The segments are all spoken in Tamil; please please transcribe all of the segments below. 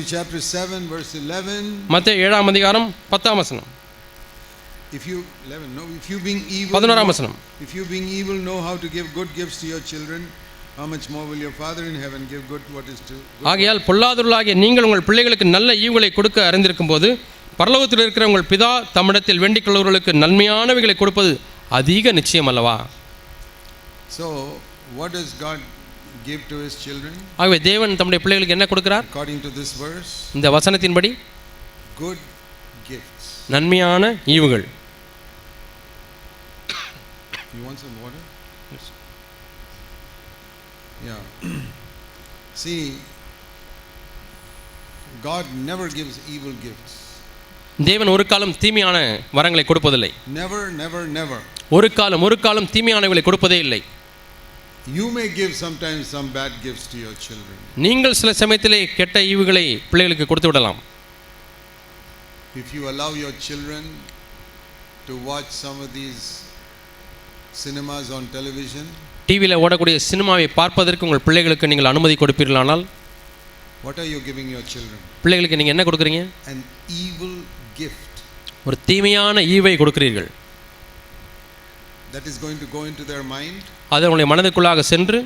Matthew chapter 7, verse 11. மத்திய ஏழாம் அதிகாரம் பத்தாம் வசனம் If you 11, no, if you being evil, பதினோராம் know- வசனம் if you being evil know how to give good gifts to your children, how much more will your Father in heaven give good what is to? ஆகையால் பொல்லாதவர்களாகிய நீங்கள் உங்கள் பிள்ளைகளுக்கு நல்ல ஈவுகளை கொடுக்க அறிந்திருக்கும் போது பரலோகத்தில் இருக்கிற உங்கள் பிதா தம்மிடத்தில் வேண்டிக் கொள்வர்களுக்கு நன்மையானவைகளை கொடுப்பது அதிக நிச்சயம் அல்லவா So, what does God give to His children? ஆகவே தேவன் தம்முடைய பிள்ளைகளுக்கு என்ன கொடுக்கிறார் According to this verse, இந்த வசனத்தின்படி good gifts. நன்மையான ஈவுகள் You want some water? Yeah. See, God never gives evil gifts. தேவன் ஒரு காலம் தீமையான வரங்களை கொடுப்பதில்லை Never, never, never. ஒரு காலம் ஒரு காலம் தீமையானவைகளை கொடுப்பதே இல்லை You may give sometimes some bad gifts to your children. நீங்கள் சில சமயத்திலே கெட்ட ஈவுகளை பிள்ளைகளுக்கு கொடுத்து விடலாம் If you allow your children to watch some of these cinemas on television, டிவியில் ஓடக்கூடிய சினிமாவை பார்ப்பதற்கு உங்கள் பிள்ளைகளுக்கு நீங்கள் அனுமதி கொடுப்பீர்களானால் what are you giving your children? பிள்ளைகளுக்கு நீங்கள் என்ன கொடுக்குறீங்க An evil gift ஒரு தீமையான ஈவை கொடுக்கிறீர்கள் that is going to go into their mind அது உங்களுடைய மனதுக்குள்ளாக சென்று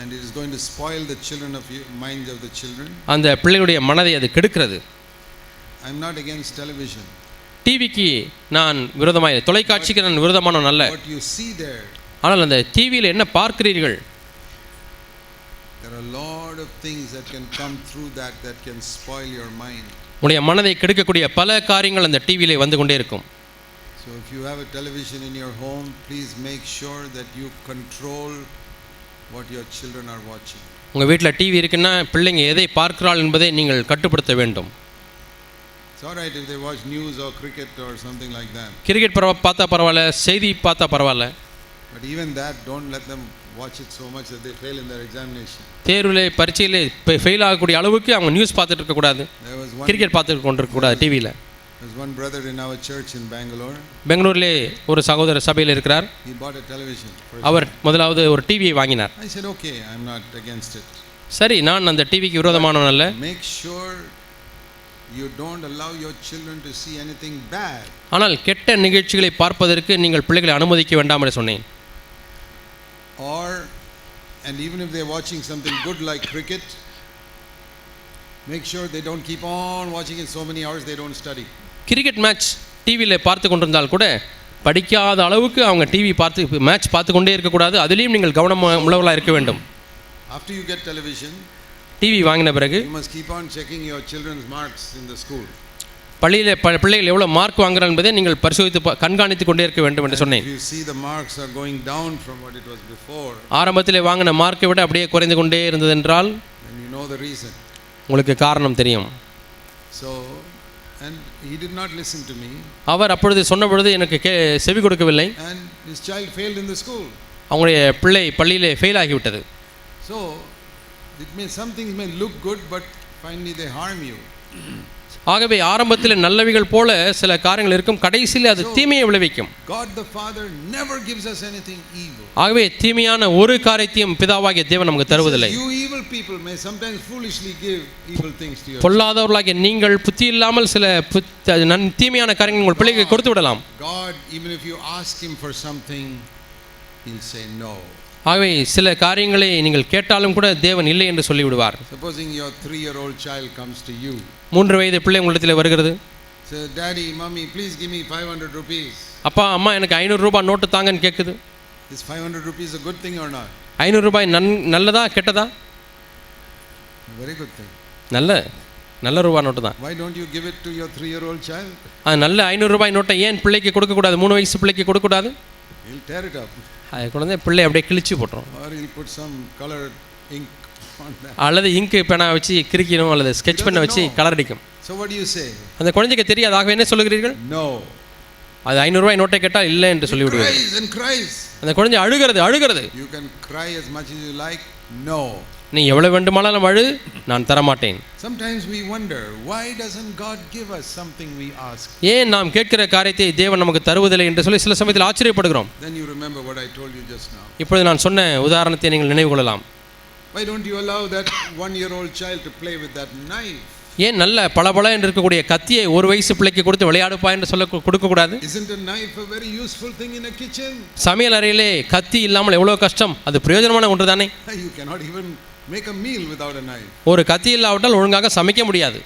and it is going to spoil the children of you, minds of the children. அந்த பிள்ளைகளுடைய மனதை அது கெடுக்கிறது I'm not against television. டிவிக்கு நான் விரோதமாக தொலைக்காட்சிக்கு நான் விரோதமானவன் அல்ல What you see there, ஆனால் அந்த டிவியில் என்ன பார்க்கிறீர்கள் there are a lot of things that can come through that that can spoil your mind. உங்களுடைய மனதை கெடுக்கக்கூடிய பல காரியங்கள் அந்த டிவியிலே வந்து கொண்டே இருக்கும் So if you have a television in your home, please make sure that you control what your children are watching. உங்கள் வீட்டில் டிவி இருக்குன்னா பிள்ளைங்க எதை பார்க்கிறாள் என்பதை நீங்கள் கட்டுப்படுத்த வேண்டும் It's all right if they watch news or cricket or something like that. Cricket பரவ பார்த்தா பரவாயில்ல செய்தி பார்த்தா பரவாயில்ல But even that, don't let them watch it so much that they fail in their examination. தேர்வில் பரீட்சையில் ஃபெயில் ஆகக்கூடிய அளவுக்கு அவங்க நியூஸ் பார்த்துட்டு இருக்கக்கூடாது கிரிக்கெட் பார்த்துட்டு கொண்டிருக்கக்கூடாது டிவியில் there was one brother in our church in Bangalore. பெங்களூரிலே ஒரு சகோதர சபையில் இருக்கிறார் He bought a television. For அவர் முதலாவது ஒரு டிவியை வாங்கினார் I said, okay, I'm not against it. சரி நான் அந்த டிவிக்கு விரோதமானவன் அல்ல Make sure you don't allow your children to see anything bad. ஆனால் கெட்ட நிகழ்ச்சிகளை பார்ப்பதற்கு நீங்கள் பிள்ளைகளை அனுமதிக்க வேண்டாம் என்று சொன்னேன் Or, and even if they're watching something good like cricket, make sure they don't keep on watching it so many hours they don't study. Cricket match டிவியில் பார்த்து கொண்டிருந்தால் கூட படிக்காத அளவுக்கு அவங்க டிவி பார்த்து மேட்ச் பார்த்து கொண்டே இருக்கக்கூடாது அதுலேயும் நீங்கள் கவனம் உள்ளவர்களாக இருக்க வேண்டும் After you get television, TV வாங்கின பிறகு must keep on checking your children's marks in the school. பள்ளியில் ப பிள்ளைகள் எவ்வளோ மார்க் வாங்குறாங்க என்பதை நீங்கள் பரிசோதித்து கண்காணித்து கொண்டே இருக்க வேண்டும் என்று சொன்னேன் down from what it was before, ஆரம்பத்தில் வாங்கின மார்க்கை விட அப்படியே குறைந்து கொண்டே இருந்தது என்றால் know the reason. உங்களுக்கு காரணம் தெரியும் So, and he did not listen to me, அவர் அப்பொழுது சொன்ன பொழுது எனக்கு செவி கொடுக்கவில்லை and his child failed in the school. அவங்களுடைய பிள்ளை பள்ளியிலே ஃபெயில் ஆகிவிட்டது So, it may some things may look good, but finally they harm you. ஆகவே ஆரம்பத்தில் நல்லவைகள் போல சில காரியங்கள் இருக்கும். கடைசியில் அது தீமையை விளைவிக்கும். ஆகவே தீமையான ஒரு காரியத்தையும் பிதாவாகிய தேவன் நமக்கு தருவதில்லை. பொல்லாதவர்களாகிய நீங்கள் புத்தி இல்லாமல் சில நன் தீமையான காரியங்கள் உங்கள் பிள்ளைக்கு கொடுத்து விடலாம். ஆகவே சில காரியங்களை நீங்கள் கேட்டாலும் கூட தேவன் இல்லை என்று சொல்லிவிடுவார். Supposing your three year old child comes to you, மூன்று வயது பிள்ளை உங்களிடத்தில் வருகிறது say, Daddy, Mommy, please give me 500 rupees. அப்பா அம்மா எனக்கு ஐநூறு ரூபாய் நோட்டு தாங்கன்னு கேட்குது Is 500 rupees a good thing or not? ஐநூறு ரூபாய் நன் நல்லதா கெட்டதா very good thing. நல்ல நல்ல ரூபாய் நோட்டு தான் Why don't you give it to your three year old child? அது நல்ல ஐநூறு ரூபாய் நோட்டை ஏன் பிள்ளைக்கு கொடுக்கக்கூடாது மூணு வயசு பிள்ளைக்கு கொடுக்கக்கூடாது He'll tear it up. அது குழந்தை பிள்ளை அப்படியே கிழிச்சு போட்டுரும் put some colored ink on that. அல்லது இங்கு பேனா வச்சு கிறுக்கிடும் அல்லது ஸ்கெட்ச் பண்ண வச்சு கலர் அடிக்கும்? அந்த குழந்தைக்கு தெரியாது ஆகவே என்ன சொல்லுகிறீர்கள் No. அது ஐநூறுரூவாய் நோட்டை கேட்டால் இல்லை என்று cries. அந்த குழந்தை அழுகிறது அழுகிறது You can cry as much as you like. No. நீ எவ்வளவு வேண்டுமானாலும் அழு நான் தரமாட்டேன் Sometimes we wonder, why doesn't God give us something we ask? ஏன் நாம் கேட்கிற காரியத்தை தேவன் நமக்கு தருவதில்லை என்று சொல்லி சில சமயத்தில் ஆச்சரியப்படுகிறோம் Then you remember what I told you just now. இப்பொழுது நான் சொன்ன உதாரணத்தை நீங்கள் நினைவு கொள்ளலாம் Why don't you allow that one year old child to play with that knife? ஏன் நல்ல பளபள என்று இருக்கக்கூடிய கத்தியை ஒரு வயசு பிள்ளைக்கு கொடுத்து விளையாடுப்பா என்று சொல்ல கொடுக்கக்கூடாது Isn't a knife a very useful thing in a kitchen? சமையல் அறையிலே கத்தி இல்லாமல் எவ்வளோ கஷ்டம் அது பிரயோஜனமான ஒன்று தானே You cannot even make a meal without a knife. ஒரு கத்தி இல்லாவிட்டால் ஒழுங்காக சமைக்க முடியாது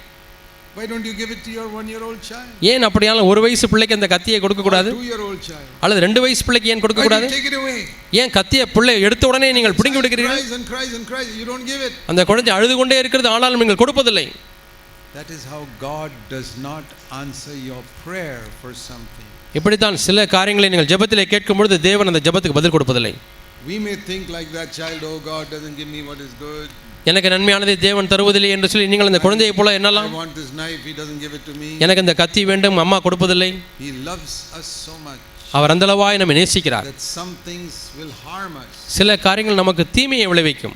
Why don't you give it to your one year old child? ஏன் அப்படியாலும் ஒரு வயசு பிள்ளைக்கு அந்த கத்தியை கொடுக்கக்கூடாது Two year old child. அல்லது ரெண்டு வயசு பிள்ளைக்கு ஏன் Why do கொடுக்கக்கூடாது you take it away? ஏன் கத்தியை பிள்ளை எடுத்த உடனே நீங்கள் பிடுங்கி விடுகிறீர்கள் Cries and cries and cries. You don't give it. அந்த குழந்தை அழுது கொண்டே இருக்கிறது ஆனாலும் நீங்கள் கொடுப்பதில்லை That is how God does not answer your prayer for something. இப்படித்தான் சில காரியங்களை நீங்கள் ஜெபத்திலே கேட்கும் பொழுது தேவன் அந்த ஜெபத்துக்கு பதில் கொடுப்பதில்லை We may think like that child, oh God doesn't give me what is good. எனக்கு நன்மையானதை தேவன் தருவதில்லை என்று சொல்லி நீங்கள் அந்த குழந்தையை போல என்னலாம். எனக்கு இந்த கத்தி வேண்டும் அம்மா கொடுப்பதில்லை அவர் அந்தளவாய் நம்மை நேசிக்கிறார். சில காரியங்கள் நமக்கு தீமையை விளைவிக்கும்.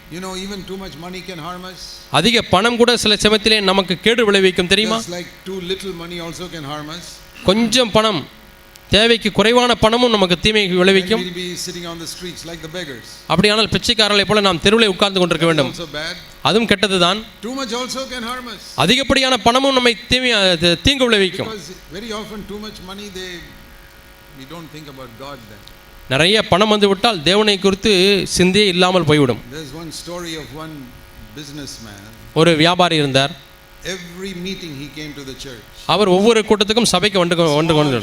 அதிக பணம் கூட சில சமயத்திலே நமக்கு கேடு விளைவிக்கும் தெரியுமா. கொஞ்சம் பணம் தேவைக்கு குறைவான பணமும் நமக்கு தீமை விளைவிக்கும். அப்படியானால் பிச்சைக்காரர்களைப் போல நாம் தெருவிலே உட்கார்ந்து கொண்டிருக்க வேண்டும். அதுவும் harm us. அதிகப்படியான பணமும் நம்மை தீமை தீங்கு விளைவிக்கும். நிறைய பணம் வந்து விட்டால் தேவனை குறித்து சிந்தையே இல்லாமல் போய்விடும். ஒரு வியாபாரி இருந்தார் Every meeting he came to the church. அவர் ஒவ்வொரு கூட்டத்துக்கும் சபைக்கு வந்து வந்து கொண்டு.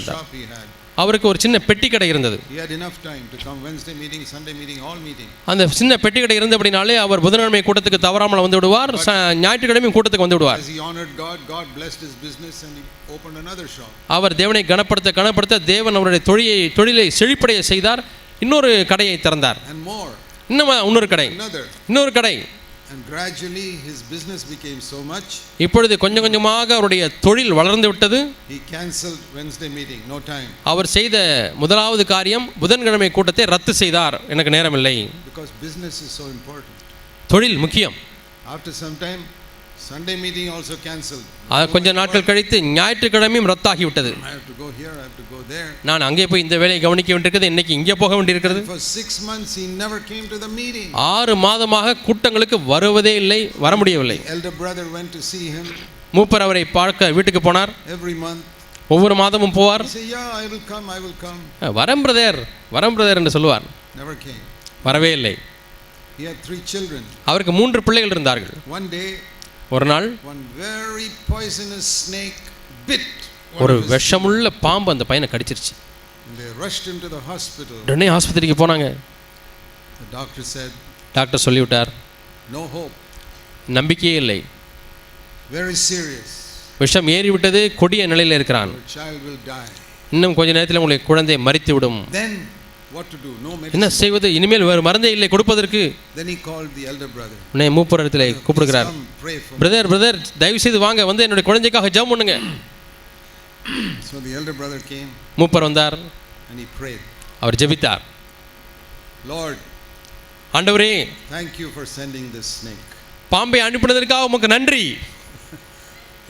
அவருக்கு ஒரு சின்ன பெட்டி கடை இருந்தது He had enough time to come Wednesday meeting, Sunday meeting, all meeting. அந்த சின்ன பெட்டி கடை இருந்த அப்படினாலே அவர் புதன்கிழமை கூட்டத்துக்கு தவறாமல் வந்து விடுவார் ஞாயிற்றுக்கிழமையும் கூட்டத்துக்கு வந்து விடுவார். அவர் தேவனை கனப்படுத்த கனப்படுத்த தேவன் அவருடைய தொழிலை தொழிலை செழிப்படைய செய்தார் இன்னொரு கடையை திறந்தார் இன்னும் இன்னொரு கடை. இன்னொரு கடை And gradually his business became so much, இப்பொழுது கொஞ்சம் கொஞ்சமாக அவருடைய தொழில் வளர்ந்து விட்டது he cancelled Wednesday meeting, no time. அவர் செய்த முதலாவது காரியம் புதன்கிழமை கூட்டத்தை ரத்து செய்தார் எனக்கு நேரமில்லை Because business is so important. தொழில் முக்கியம் After some time, Sunday meeting also cancelled. அது கொஞ்ச நாட்கள் கழித்து ஞாயிற்றுக்கிழமையும் ரத்தாகி விட்டது go here, I have to go there. நான் அங்கே போய் இந்த வேலையை கவனிக்க வேண்டியிருக்கிறது இன்னைக்கு இங்கே போக வேண்டியிருக்கிறது For six months, he never came to the meeting. ஆறு மாதமாக கூட்டங்களுக்கு வருவதே இல்லை வர முடியவில்லை Elder brother went to see him மூப்பர் அவரை பார்க்க வீட்டுக்கு போனார் every month. ஒவ்வொரு மாதமும் போவார். வரம் பிரதர் வரம் பிரதர் என்று சொல்லுவார். வரவே இல்லை. அவருக்கு மூன்று பிள்ளைகள் இருந்தார்கள் One day, ஒரு நாள் ஒரு விஷமுள்ள பாம்பு அந்த பையனை கடிச்சிருச்சு. உடனே ஆஸ்பத்திரிக்கு போனாங்க டாக்டர் சொல்லிவிட்டார் hope. நம்பிக்கையே இல்லை Very serious. விஷம் ஏறிவிட்டது கொடிய நிலையில் இருக்கிறான். இன்னும் கொஞ்ச நேரத்தில் உங்களுடைய குழந்தை மறித்து விடும் Then, what to do? No என்ன. செய்வது இனிமேல் வேறு மருந்தே இல்லை கொடுப்பதற்கு Then he called the elder brother. உன்னை மூப்பரத்தில் Please கூப்பிடுகிறார். பிரதர் பிரதர் தயவு செய்து வாங்க வந்து என்னுடைய குழந்தைக்காக ஜெபம் பண்ணுங்க So the elder brother came மூப்பர் வந்தார். அவர் ஜெபித்தார் ஆண்டவரே thank you for sending this snake. பாம்பை அனுப்பினதற்காக உமக்கு நன்றி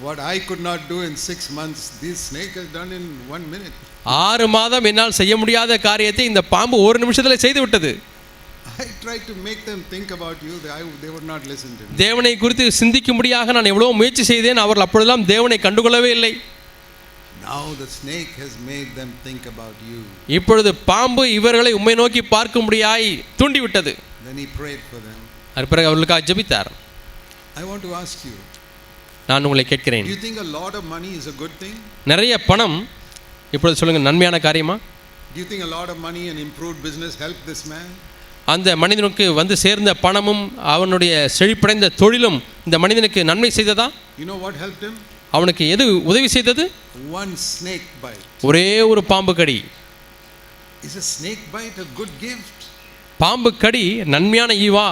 What I could not do in six months, this snake has done in one minute. ஆறு மாதம் என்னால் செய்ய முடியாத காரியத்தை இந்த பாம்பு ஒரு நிமிஷத்தில் செய்து விட்டது. தேவனை குறித்து சிந்திக்கும்படியாக நான் எவ்வளோ முயற்சி செய்தேன் அவர்கள் அப்பொழுதெல்லாம் தேவனை கண்டுகொள்ளவே இல்லை Now the snake has made them think about you. இப்பொழுது பாம்பு இவர்களை உம்மை நோக்கி பார்க்கும்படியாய் தூண்டிவிட்டது Then he prayed for them. அதற்கு பிறகு அவர்களுக்காக ஜெபித்தார் I want to ask you நான் உங்களை கேட்கிறேன் do you think a lot of money is a good thing? நிறைய பணம் இப்பொழுது சொல்லுங்க நன்மையான காரியமா think a lot of money and improved business helped this man? அந்த மனிதனுக்கு வந்து சேர்ந்த பணமும் அவனுடைய செழிப்படைந்த தொழிலும் இந்த மனிதனுக்கு நன்மை செய்ததா You know what helped him? அவனுக்கு எது உதவி செய்தது One snake bite. ஒரே ஒரு பாம்பு கடி Is a snake bite a good gift? பாம்பு கடி நன்மையான ஈவா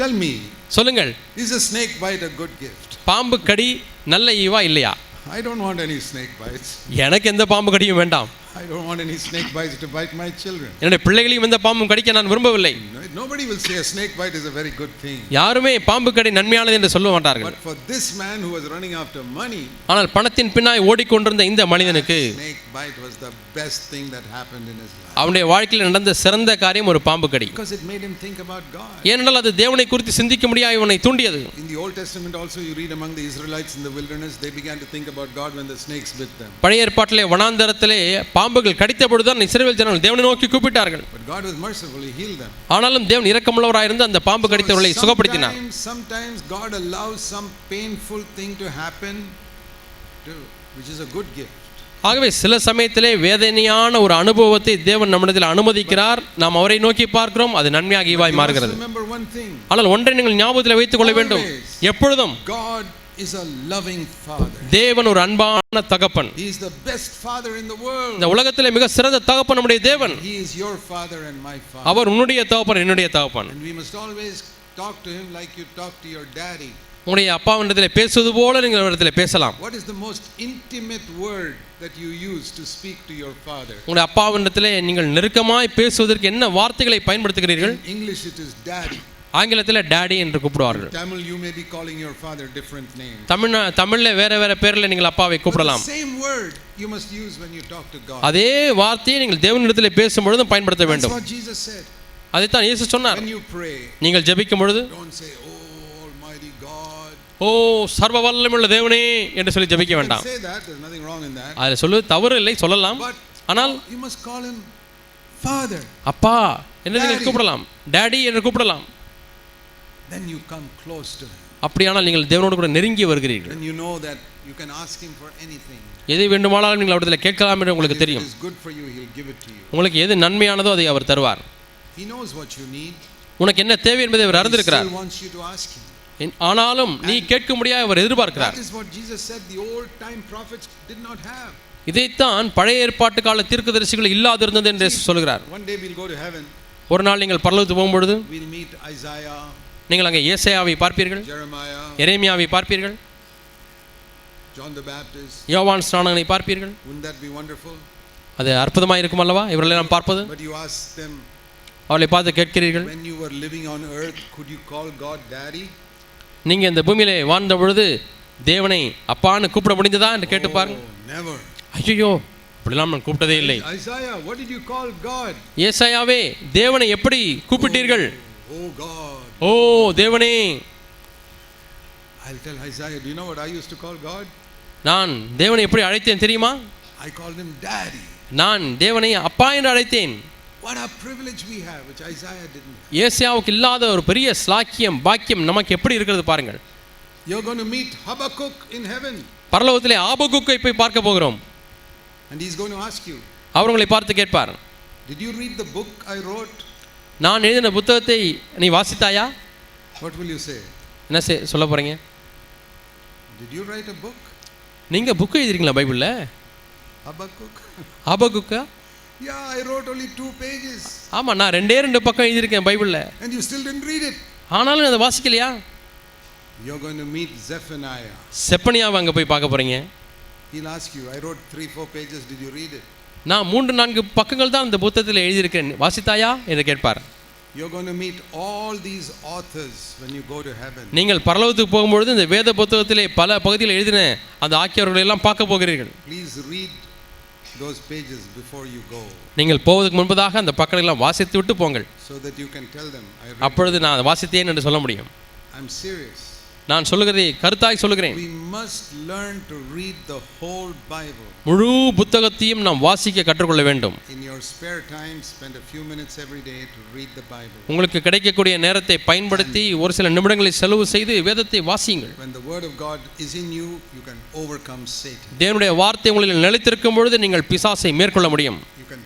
Tell me, சொல்லுங்கள் is a snake bite a good gift? பாம்பு கடி நல்ல ஈவா இல்லையா I don't want any snake bites. எனக்கு எந்த பாம்பு கடியும் வேண்டாம் I don't want any snake bites to bite my children. என்னுடைய பிள்ளைகளையும் எந்த பாம்பும் கடிக்க நான் விரும்பவில்லை No, Right? Nobody will say a snake bite is a very good thing. யாருமே பாம்பு கடி நன்மையானது என்று சொல்ல மாட்டார்கள் But for this man who was running after money, ஆனால் பணத்தின் பின்னாய் ஓடிக்கொண்டிருந்த இந்த மனிதனுக்கு snake bite was the best thing that happened in his life. அவனுடைய வாழ்க்கையில் நடந்த சிறந்த காரியம் ஒரு பாம்பு கடி Because it made him think about God. ஏனென்றால் அது தேவனை குறித்து சிந்திக்க முடியாது இவனை தூண்டியது In the Old Testament also you read among the Israelites in the wilderness, they began to think about God when the snakes bit them. பழைய ஏற்பாட்டிலே வனாந்தரத்திலே பாம்புகள் கடித்த பொழுதுதான் இஸ்ரவேல் ஜனங்கள் தேவனை நோக்கி கூப்பிட்டார்கள் But God was merciful, He healed them. ஆனாலும் தேவன் இரக்கமுள்ளவராயிருந்து அந்த பாம்பு கடித்தவர்களை சுகப்படுத்தினார் sometimes, sometimes God allows some painful thing to happen, to, which is a good gift. ஆகவே சில சமயத்திலே வேதனையான ஒரு அனுபவத்தை தேவன் நம்மிடத்தில் அனுமதிக்கிறார் நாம் அவரை நோக்கி பார்க்கிறோம் அது நன்மையாக must மாறுகிறது ஆனால் ஒன்றை நீங்கள் ஞாபகத்தில் வைத்துக் கொள்ள வேண்டும். எப்பொழுதும் God is a loving Father. தேவன் ஒரு அன்பான தகப்பன் He is the best Father in the world. இந்த உலகத்திலே மிக சிறந்த தகப்பன் நம்முடைய தேவன் He is your Father and my Father. அவர் உன்னுடைய தகப்பன் என்னுடைய தகப்பன் And we must always talk to Him like you talk to your daddy. உங்களுடைய அப்பாவிடத்தில் பேசுவது போல நீங்கள் இடத்துல பேசலாம் What is the most intimate word that you use to speak to your Father? உங்களுடைய அப்பாவிடத்திலே நீங்கள் நெருக்கமாய் பேசுவதற்கு என்ன வார்த்தைகளை பயன்படுத்துகிறீர்கள் In English, it is daddy. ஆங்கிலத்தில் டேடி என்று கூப்பிடுவார்கள் Tamil, you may be calling your father different names. தமிழ்நா தமிழில் வேற வேற பேரில் நீங்கள் அப்பாவை கூப்பிடலாம் same word you must use when you talk to God. அதே வார்த்தையை நீங்கள் தேவனிடத்தில் பேசும்பொழுதும் பயன்படுத்த That's வேண்டும் what Jesus said. அதைத்தான் இயேசு சொன்னார் When you pray, நீங்கள் ஜெபிக்கும் பொழுது don't say, Oh, Almighty God. ஓ சர்வ வல்லமுள்ள தேவனே என்று சொல்லி ஜெபிக்க வேண்டாம் say that, there's nothing wrong in that. அதில் சொல்லுவது தவறு இல்லை சொல்லலாம் ஆனால் you must call him Father. அப்பா என்று நீங்கள். கூப்பிடலாம் டேடி என்று கூப்பிடலாம் Then you come close to him. அப்படியானால் நீங்கள் தேவனோடு கூட நெருங்கி வருகிறீர்கள் Then you know that you can ask him for anything. எதை வேண்டுமானாலும் நீங்கள் அவரிடத்தில் கேட்கலாம் என்று உங்களுக்கு தெரியும் is good for you, he'll give it to you. உங்களுக்கு எது நன்மையானதோ அதை அவர் தருவார் He knows what you need. உனக்கு என்ன தேவை என்பதை அவர் அறிந்திருக்கிறார் still wants you to ask him. என்- ஆனாலும் நீ கேட்க முடியாது அவர் எதிர்பார்க்கிறார் That is what Jesus said the old time prophets did not have. இதைத்தான் பழைய ஏற்பாட்டு கால தீர்க்கதரிசிகள் இல்லாதிருந்தது என்று இயேசு சொல்கிறார் One day we'll go to heaven. ஒரு நாள் நீங்கள் பரலோகத்துக்கு போகும்பொழுது We'll meet Isaiah, நீங்கள் அங்கே ஏசாயாவை பார்ப்பீர்கள் எரேமியாவை பார்ப்பீர்கள். யோவான் ஸ்நானனை பார்ப்பீர்கள்? அது அற்புதமாக இருக்கும் அல்லவா பார்ப்பது you ask them, அவளை பார்த்து கேட்கிறீர்கள்? நீங்கள் இந்த பூமியிலே வாழ்ந்த பொழுது தேவனை அப்பான்னு கூப்பிட முடிந்ததா என்று கேட்டு பாருங்க Oh, never. ஐயோ அப்படிலாம் நான் கூப்பிட்டதே இல்லை? ஏசாயாவே தேவனை எப்படி கூப்பிட்டீர்கள் Oh God. ஓ தேவனே I'll tell Isaiah, do you know what I used to call God? நான் தேவனை எப்படி அழைத்தேன் தெரியுமா I called him daddy. நான் தேவனை அப்பா என்று அழைத்தேன் What a privilege we have, which Isaiah didn't have. ஏசியாவுக்கு இல்லாத ஒரு பெரிய ஸ்லாக்கியம் பாக்கியம் நமக்கு எப்படி இருக்கிறது பாருங்கள் You're going to meet Habakkuk in heaven, பரலோகத்திலே ஆபகுக்கை போய் பார்க்க போகிறோம் and he's going to ask you, அவர் உங்களை பார்த்து கேட்பார் Did you read the book I wrote? நான் எழுதின புத்தகத்தை நீ வாசித்தாயா What will you say? என்ன செய் சொல்ல போறீங்க Did you write a book? நீங்கள் புக்கு எழுதிருக்கீங்களா பைபிளில் Habakkuk? ஆபகுக்கா yeah, I wrote only two pages, ஆமாம் நான் ரெண்டே ரெண்டு பக்கம் எழுதியிருக்கேன் பைபிளில் and you still didn't read it. ஆனாலும் அதை வாசிக்கலையா You're going to meet Zephaniah. செப்பனியாவை அங்கே போய் பார்க்க போகிறீங்க He'll ask you, I wrote three, four pages, did you read it? நான் மூன்று நான்கு பக்கங்கள் தான் இந்த புத்தகத்தில் எழுதியிருக்கேன் வாசித்தாயா என்று கேட்பார் You're going to meet all these authors when you go to heaven. நீங்கள் பரலோகத்துக்கு போகும்பொழுது இந்த வேத புத்தகத்திலே பல பகுதியில் எழுதின அந்த ஆக்கியவர்களை எல்லாம் பார்க்க போகிறீர்கள் Please read those pages before you go நீங்கள் போவதற்கு முன்பதாக அந்த பக்கங்களை எல்லாம் வாசித்து விட்டு போங்கள் so that you can tell them, I read. அப்பொழுது நான் வாசித்தேன் என்று சொல்ல முடியும் I'm serious. நான் சொல்லுகிறதை கருத்தாய் சொல்லுகிறேன் We must learn to read the whole Bible. முழு புத்தகத்தையும் நாம் வாசிக்க கற்றுக்கொள்ள வேண்டும் In your spare time, spend a few minutes every day to read the Bible. உங்களுக்கு கிடைக்கக்கூடிய நேரத்தை பயன்படுத்தி ஒரு சில நிமிடங்களை செலவு செய்து வேதத்தை வாசியுங்கள் When the Word of God is in you, you can overcome Satan. தேவனுடைய வார்த்தை உங்களில் நிலைத்திருக்கும் பொழுது நீங்கள் பிசாசை மேற்கொள்ள முடியும்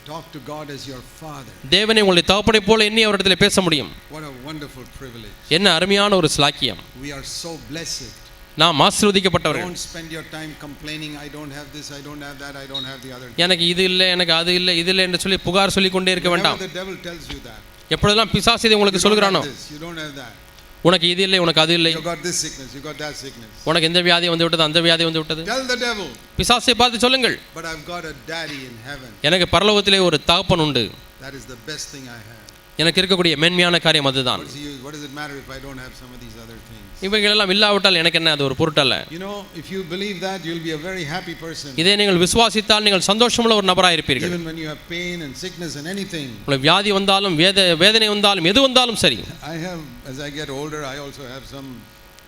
talk to God as your Father. தேவனை உங்களுடைய தகப்பனை போல எண்ணி அவரிடத்தில் பேச முடியும் What a wonderful privilege. என்ன அருமையான ஒரு ஸ்லாக்கியம் We are so blessed. நாம் ஆசீர்வதிக்கப்பட்டவர்கள் Don't spend your time complaining, I don't have this, I don't have that, I don't have the other. எனக்கு இது இல்லை எனக்கு அது இல்லை இது இல்லை என்று சொல்லி புகார் சொல்லிக் கொண்டே இருக்க வேண்டாம் the devil tells you that, எப்பொழுதெல்லாம் பிசாசு இதை உங்களுக்கு சொல்கிறானோ you don't have that. உனக்கு இது இல்லை உனக்கு அது இல்லை. உனக்கு எந்த வியாதி வந்து விட்டது அந்த வியாதி வந்து விட்டது. பிசாசை பார்த்து சொல்லுங்கள். எனக்கு பரலோகத்திலே ஒரு தகப்பன் உண்டு. எனக்கு இருக்கக்கூடிய மேன்மையான காரியம் அதுதான். இவைகளெல்லாம் இல்லாவிட்டால் எனக்கு என்ன அது ஒரு பொருட்டல்ல You know, if you believe that, you'll be a very happy person. இதை நீங்கள் விசுவாசித்தால் நீங்கள் சந்தோஷமுள்ள ஒரு நபராக இருப்பீர்கள் Even when you have pain and sickness and anything. உங்களுக்கு வியாதி வந்தாலும் வேத வேதனை வந்தாலும் எது வந்தாலும் சரி I have, as I get older, I also have some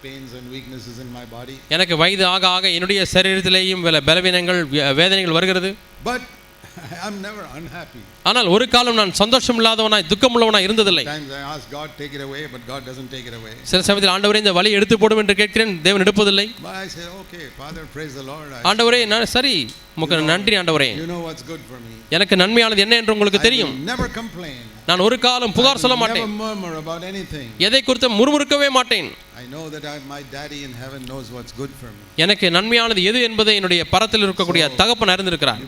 pains and weaknesses in my body. எனக்கு வயது ஆக ஆக என்னுடைய சரீரத்திலேயும் சில பலவீனங்கள் வேதனைகள் வருகிறது But unhappy. ஆனால் ஒரு காலம் நான் சந்தோஷம் இல்லாதவனாய் துக்கமுள்ளவனாய் இருந்ததில்லை Times I ask God, take it away, but God doesn't take it away. சில சமயத்தில் ஆண்டவரே இந்த வழி எடுத்து போடும் என்று கேட்கிறேன் தேவன் எடுப்பதில்லை But I say, okay, Father, praise the Lord. I, ஆண்டவரே நான் சரி உமக்கு நன்றி ஆண்டவரே. எனக்கு நன்மையானது என்ன என்று உங்களுக்கு தெரியும். நான் ஒரு காலம் புகார் சொல்ல மாட்டேன். எதை குறித்து முறுமுறுக்கவே மாட்டேன். எனக்கு நன்மையானது எது என்பதை என்னுடைய பரத்தில் இருக்கக்கூடிய தகப்பன் அறிந்திருக்கிறார்.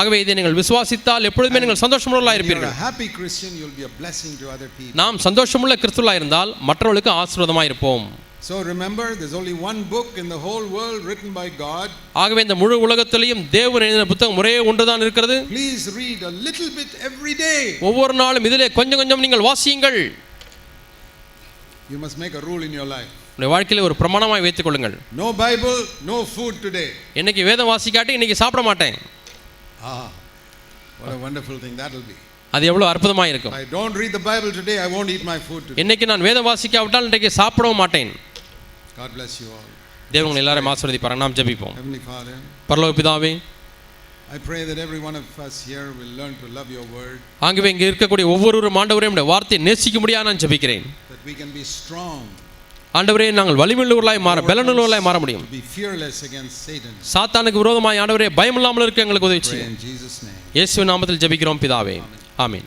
ஆகவே இதை நீங்கள் விசுவாசித்தால் எப்பொழுதுமே நீங்கள் you're இருப்பீர்கள். நாம் சந்தோஷமுள்ள கிறிஸ்துவலாக இருந்தால் மற்றவர்களுக்கு ஆசீர்வாதமாக இருப்போம் So remember, there's only one book in the whole world written by God. ஆகவே இந்த முழு உலகத்திலையும் தேவன் எழுதின புத்தகம் ஒரே ஒன்றுதான் இருக்கிறது Please read a little bit every day. ஒவ்வொரு நாளும் இதிலே கொஞ்சம் கொஞ்சம் நீங்கள் வாசியுங்கள் You must make a rule in your life. வாழ்க்கையில ஒரு பிரமாணமாய் வைத்துக் கொள்ளுங்கள் No Bible, no food today. இன்னைக்கு வேதம் வாசிக்காட்டி இன்னைக்கு சாப்பிட மாட்டேன் Ah, what a wonderful thing that will be. அது எவ்வளவு அற்புதமாக இருக்கும் I don't read the Bible today, I won't eat my food today. இன்னைக்கு நான் வேதம் வாசிக்காவிட்டால் இன்றைக்கு சாப்பிடவும் மாட்டேன் God bless you all. தேவன் உங்களை எல்லாரும் ஆசீர்வதிப்பார் நாம் ஜெபிப்போம். Heavenly Father, பரலோக பிதாவே I pray that every one of us here will learn to love your word, ஆகவே இங்கே இருக்கக்கூடிய ஒவ்வொருவரும் ஆண்டவரையும் உடைய வார்த்தையை நேசிக்க முடியாது நான் ஜெபிக்கிறேன். that we can be strong, ஆண்டவரே நாங்கள் வலிமையுள்ளவர்களாய் மாற பலனுள்ளவர்களாய் மாற முடியும். be fearless against Satan. சாத்தானுக்கு விரோதமாய் ஆண்டவரே பயமில்லாமல் இருக்க எங்களுக்கு உதவி Pray செய்யும் in Jesus' name. இயேசு நாமத்தில் ஜெபிக்கிறோம் பிதாவே. ஆமென்.